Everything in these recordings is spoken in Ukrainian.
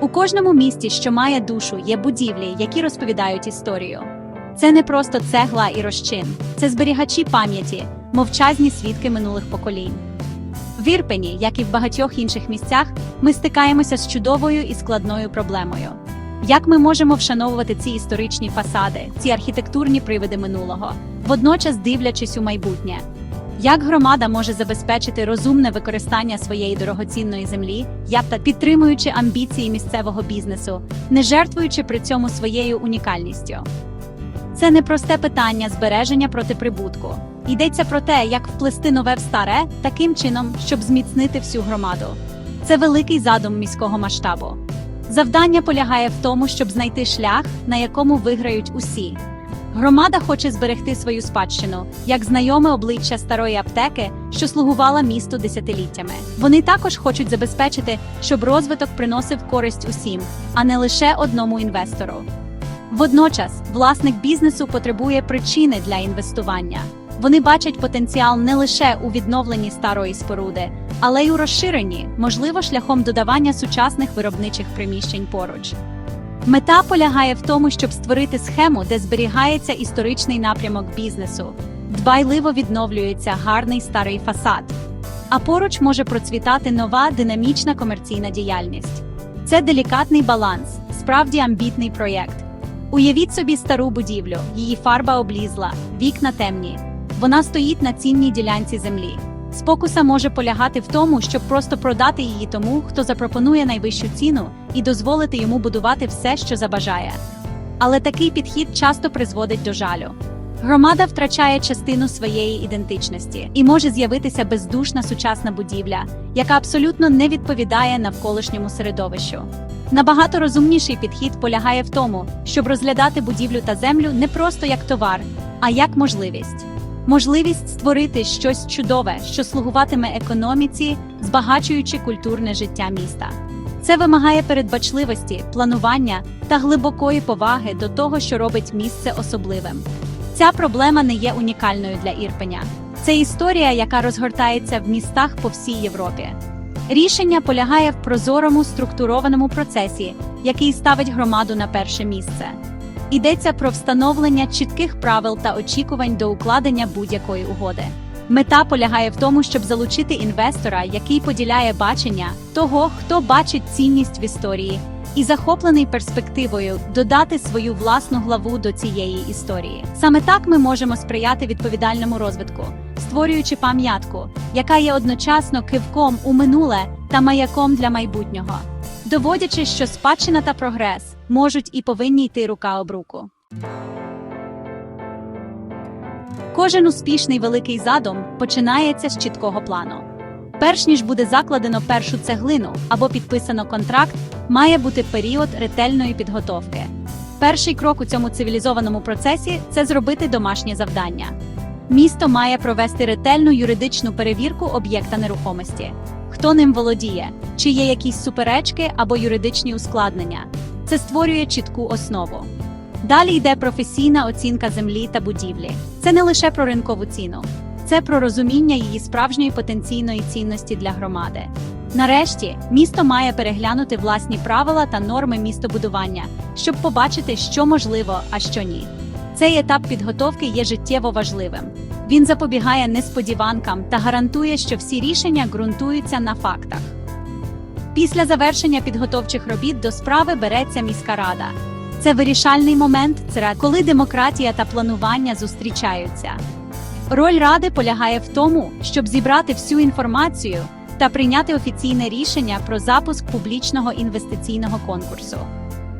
У кожному місті, що має душу, є будівлі, які розповідають історію. Це не просто цегла і розчин, це зберігачі пам'яті, мовчазні свідки минулих поколінь. В Ірпені, як і в багатьох інших місцях, ми стикаємося з чудовою і складною проблемою. Як ми можемо вшановувати ці історичні фасади, ці архітектурні привиди минулого, водночас дивлячись у майбутнє? Як громада може забезпечити розумне використання своєї дорогоцінної землі, як та підтримуючи амбіції місцевого бізнесу, не жертвуючи при цьому своєю унікальністю? Це не просте питання збереження проти прибутку. Йдеться про те, як вплести нове в старе таким чином, щоб зміцнити всю громаду. Це великий задум міського масштабу. Завдання полягає в тому, щоб знайти шлях, на якому виграють усі. Громада хоче зберегти свою спадщину, як знайоме обличчя старої аптеки, що слугувала місту десятиліттями. Вони також хочуть забезпечити, щоб розвиток приносив користь усім, а не лише одному інвестору. Водночас, власник бізнесу потребує причини для інвестування. Вони бачать потенціал не лише у відновленні старої споруди, але й у розширенні, можливо, шляхом додавання сучасних виробничих приміщень поруч. Мета полягає в тому, щоб створити схему, де зберігається історичний напрямок бізнесу, дбайливо відновлюється гарний старий фасад, а поруч може процвітати нова динамічна комерційна діяльність. Це делікатний баланс, справді амбітний проєкт. Уявіть собі стару будівлю, її фарба облізла, вікна темні. Вона стоїть на цінній ділянці землі. Спокуса може полягати в тому, щоб просто продати її тому, хто запропонує найвищу ціну, і дозволити йому будувати все, що забажає. Але такий підхід часто призводить до жалю. Громада втрачає частину своєї ідентичності і може з'явитися бездушна сучасна будівля, яка абсолютно не відповідає навколишньому середовищу. Набагато розумніший підхід полягає в тому, щоб розглядати будівлю та землю не просто як товар, а як можливість. Можливість створити щось чудове, що слугуватиме економіці, збагачуючи культурне життя міста. Це вимагає передбачливості, планування та глибокої поваги до того, що робить місце особливим. Ця проблема не є унікальною для Ірпеня. Це історія, яка розгортається в містах по всій Європі. Рішення полягає в прозорому структурованому процесі, який ставить громаду на перше місце. Йдеться про встановлення чітких правил та очікувань до укладення будь-якої угоди. Мета полягає в тому, щоб залучити інвестора, який поділяє бачення того, хто бачить цінність в історії, і захоплений перспективою додати свою власну главу до цієї історії. Саме так ми можемо сприяти відповідальному розвитку, створюючи пам'ятку, яка є одночасно кивком у минуле та маяком для майбутнього, доводячи, що спадщина та прогрес можуть і повинні йти рука об руку. Кожен успішний великий задум починається з чіткого плану. Перш ніж буде закладено першу цеглину або підписано контракт, має бути період ретельної підготовки. Перший крок у цьому цивілізованому процесі це зробити домашнє завдання. Місто має провести ретельну юридичну перевірку об'єкта нерухомості. Хто ним володіє, чи є якісь суперечки або юридичні ускладнення. Це створює чітку основу. Далі йде професійна оцінка землі та будівлі. Це не лише про ринкову ціну, це про розуміння її справжньої потенційної цінності для громади. Нарешті, місто має переглянути власні правила та норми містобудування, щоб побачити, що можливо, а що ні. Цей етап підготовки є життєво важливим. Він запобігає несподіванкам та гарантує, що всі рішення ґрунтуються на фактах. Після завершення підготовчих робіт до справи береться міська рада. Це вирішальний момент, коли демократія та планування зустрічаються. Роль ради полягає в тому, щоб зібрати всю інформацію та прийняти офіційне рішення про запуск публічного інвестиційного конкурсу.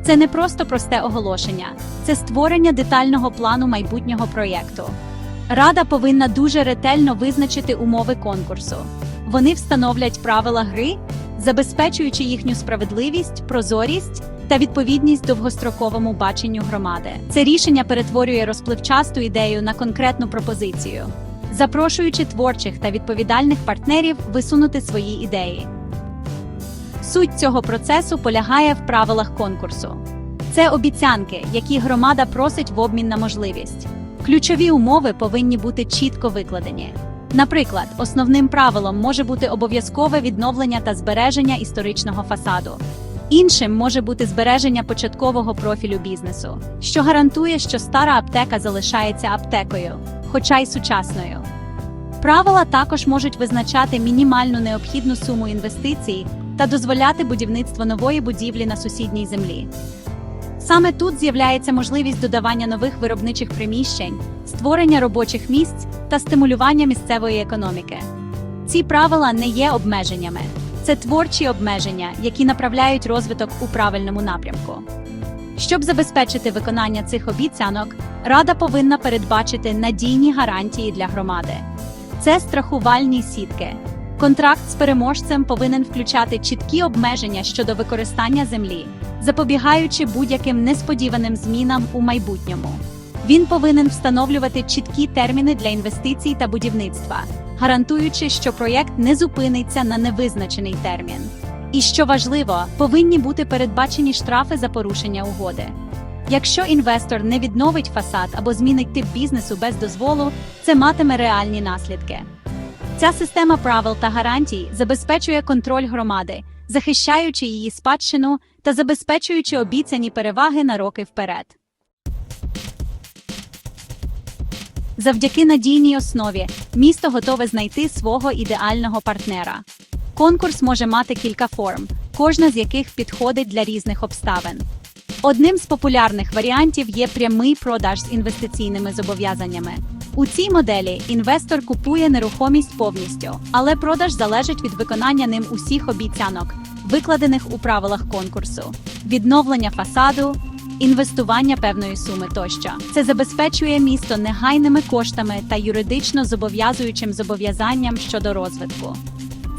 Це не просто просте оголошення, це створення детального плану майбутнього проєкту. Рада повинна дуже ретельно визначити умови конкурсу. Вони встановлять правила гри, забезпечуючи їхню справедливість, прозорість та відповідність довгостроковому баченню громади. Це рішення перетворює розпливчасту ідею на конкретну пропозицію, запрошуючи творчих та відповідальних партнерів висунути свої ідеї. Суть цього процесу полягає в правилах конкурсу. Це обіцянки, які громада просить в обмін на можливість. Ключові умови повинні бути чітко викладені. Наприклад, основним правилом може бути обов'язкове відновлення та збереження історичного фасаду. Іншим може бути збереження початкового профілю бізнесу, що гарантує, що стара аптека залишається аптекою, хоча й сучасною. Правила також можуть визначати мінімальну необхідну суму інвестицій та дозволяти будівництво нової будівлі на сусідній землі. Саме тут з'являється можливість додавання нових виробничих приміщень, створення робочих місць та стимулювання місцевої економіки. Ці правила не є обмеженнями, це творчі обмеження, які направляють розвиток у правильному напрямку. Щоб забезпечити виконання цих обіцянок, Рада повинна передбачити надійні гарантії для громади. Це страхувальні сітки. Контракт з переможцем повинен включати чіткі обмеження щодо використання землі, запобігаючи будь-яким несподіваним змінам у майбутньому. Він повинен встановлювати чіткі терміни для інвестицій та будівництва, гарантуючи, що проєкт не зупиниться на невизначений термін. І що важливо, повинні бути передбачені штрафи за порушення угоди. Якщо інвестор не відновить фасад або змінить тип бізнесу без дозволу, це матиме реальні наслідки. Ця система правил та гарантій забезпечує контроль громади, захищаючи її спадщину та забезпечуючи обіцяні переваги на роки вперед. Завдяки надійній основі місто готове знайти свого ідеального партнера. Конкурс може мати кілька форм, кожна з яких підходить для різних обставин. Одним з популярних варіантів є прямий продаж з інвестиційними зобов'язаннями. У цій моделі інвестор купує нерухомість повністю, але продаж залежить від виконання ним усіх обіцянок, викладених у правилах конкурсу, відновлення фасаду, інвестування певної суми тощо. Це забезпечує місто негайними коштами та юридично зобов'язуючим зобов'язанням щодо розвитку.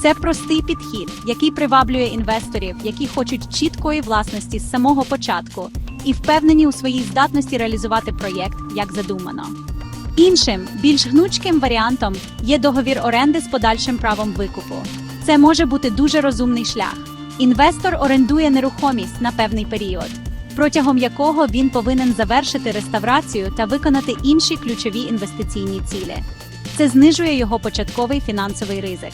Це простий підхід, який приваблює інвесторів, які хочуть чіткої власності з самого початку і впевнені у своїй здатності реалізувати проєкт як задумано. Іншим, більш гнучким варіантом є договір оренди з подальшим правом викупу. Це може бути дуже розумний шлях. Інвестор орендує нерухомість на певний період, протягом якого він повинен завершити реставрацію та виконати інші ключові інвестиційні цілі. Це знижує його початковий фінансовий ризик.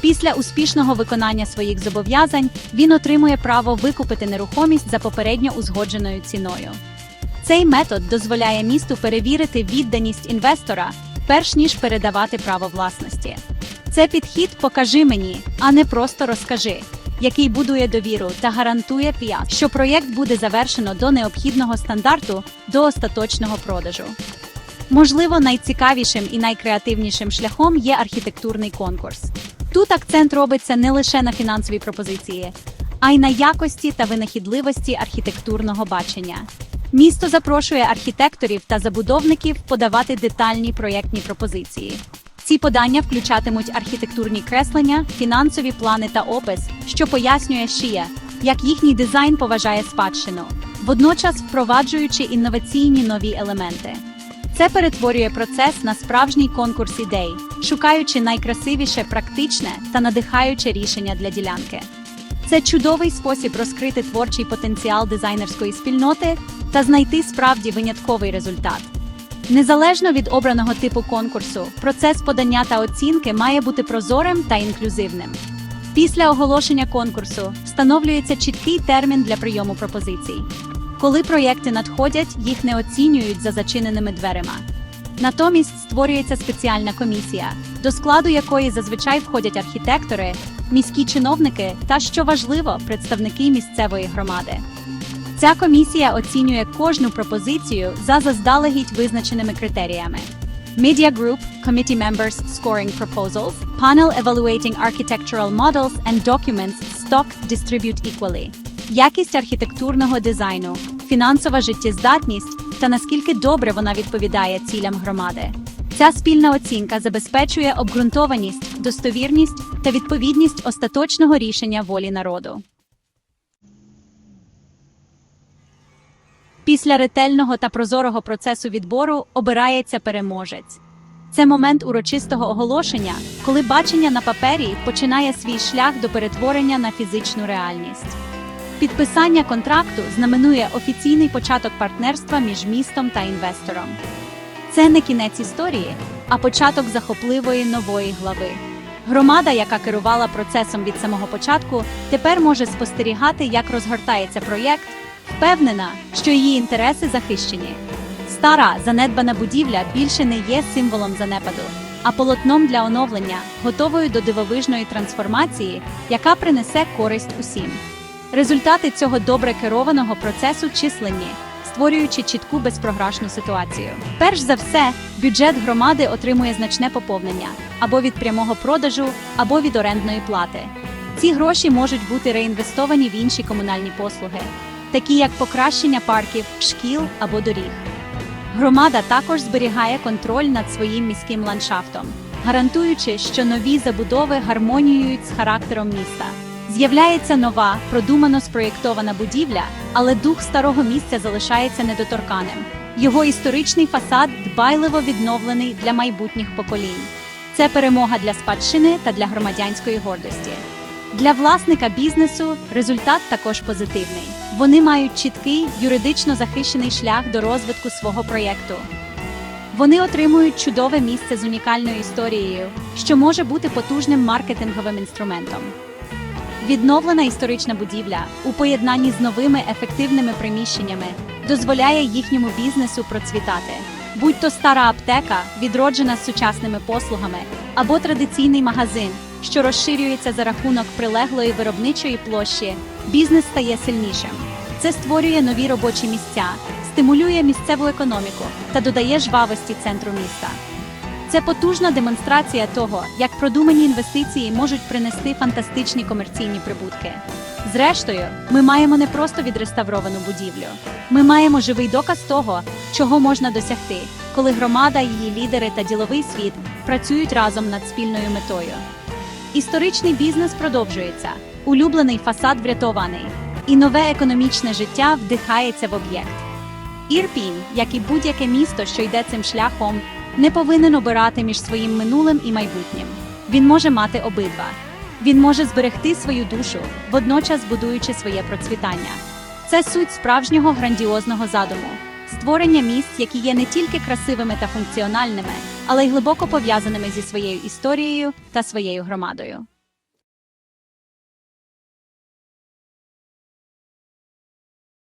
Після успішного виконання своїх зобов'язань він отримує право викупити нерухомість за попередньо узгодженою ціною. Цей метод дозволяє місту перевірити відданість інвестора, перш ніж передавати право власності. Це підхід покажи мені, а не просто розкажи, який будує довіру та гарантує п'ят, що проєкт буде завершено до необхідного стандарту до остаточного продажу. Можливо, найцікавішим і найкреативнішим шляхом є архітектурний конкурс. Тут акцент робиться не лише на фінансовій пропозиції, а й на якості та винахідливості архітектурного бачення. Місто запрошує архітекторів та забудовників подавати детальні проєктні пропозиції. Ці подання включатимуть архітектурні креслення, фінансові плани та опис, що пояснює ще, як їхній дизайн поважає спадщину, водночас впроваджуючи інноваційні нові елементи. Це перетворює процес на справжній конкурс ідей, шукаючи найкрасивіше практичне та надихаюче рішення для ділянки. Це чудовий спосіб розкрити творчий потенціал дизайнерської спільноти та знайти справді винятковий результат. Незалежно від обраного типу конкурсу, процес подання та оцінки має бути прозорим та інклюзивним. Після оголошення конкурсу встановлюється чіткий термін для прийому пропозицій. Коли проєкти надходять, їх не оцінюють за зачиненими дверима. Натомість створюється спеціальна комісія, до складу якої зазвичай входять архітектори, міські чиновники та, що важливо, представники місцевої громади. Ця комісія оцінює кожну пропозицію за заздалегідь визначеними критеріями. Media Group, Committee Members Scoring Proposals, Panel Evaluating Architectural Models and Documents Stock Distribute Equally. Якість архітектурного дизайну, фінансова життєздатність та наскільки добре вона відповідає цілям громади. Ця спільна оцінка забезпечує обґрунтованість, достовірність та відповідність остаточного рішення волі народу. Після ретельного та прозорого процесу відбору обирається переможець. Це момент урочистого оголошення, коли бачення на папері починає свій шлях до перетворення на фізичну реальність. Підписання контракту знаменує офіційний початок партнерства між містом та інвестором. Це не кінець історії, а початок захопливої нової глави. Громада, яка керувала процесом від самого початку, тепер може спостерігати, як розгортається проєкт, впевнена, що її інтереси захищені. Стара занедбана будівля більше не є символом занепаду, а полотном для оновлення, готовою до дивовижної трансформації, яка принесе користь усім. Результати цього добре керованого процесу численні, створюючи чітку безпрограшну ситуацію. Перш за все, бюджет громади отримує значне поповнення або від прямого продажу, або від орендної плати. Ці гроші можуть бути реінвестовані в інші комунальні послуги, такі як покращення парків, шкіл або доріг. Громада також зберігає контроль над своїм міським ландшафтом, гарантуючи, що нові забудови гармоніюють з характером міста. З'являється нова, продумано спроєктована будівля, але дух старого місця залишається недоторканим. Його історичний фасад дбайливо відновлений для майбутніх поколінь. Це перемога для спадщини та для громадянської гордості. Для власника бізнесу результат також позитивний. Вони мають чіткий юридично захищений шлях до розвитку свого проєкту. Вони отримують чудове місце з унікальною історією, що може бути потужним маркетинговим інструментом. Відновлена історична будівля у поєднанні з новими ефективними приміщеннями дозволяє їхньому бізнесу процвітати. Будь то стара аптека, відроджена з сучасними послугами, або традиційний магазин, що розширюється за рахунок прилеглої виробничої площі, бізнес стає сильнішим. Це створює нові робочі місця, стимулює місцеву економіку та додає жвавості центру міста. Це потужна демонстрація того, як продумані інвестиції можуть принести фантастичні комерційні прибутки. Зрештою, ми маємо не просто відреставровану будівлю. Ми маємо живий доказ того, чого можна досягти, коли громада, її лідери та діловий світ працюють разом над спільною метою. Історичний бізнес продовжується, улюблений фасад врятований, і нове економічне життя вдихається в об'єкт. Ірпінь, як і будь-яке місто, що йде цим шляхом, не повинен обирати між своїм минулим і майбутнім. Він може мати обидва. Він може зберегти свою душу, водночас будуючи своє процвітання. Це суть справжнього грандіозного задуму створення місць, які є не тільки красивими та функціональними, але й глибоко пов'язаними зі своєю історією та своєю громадою.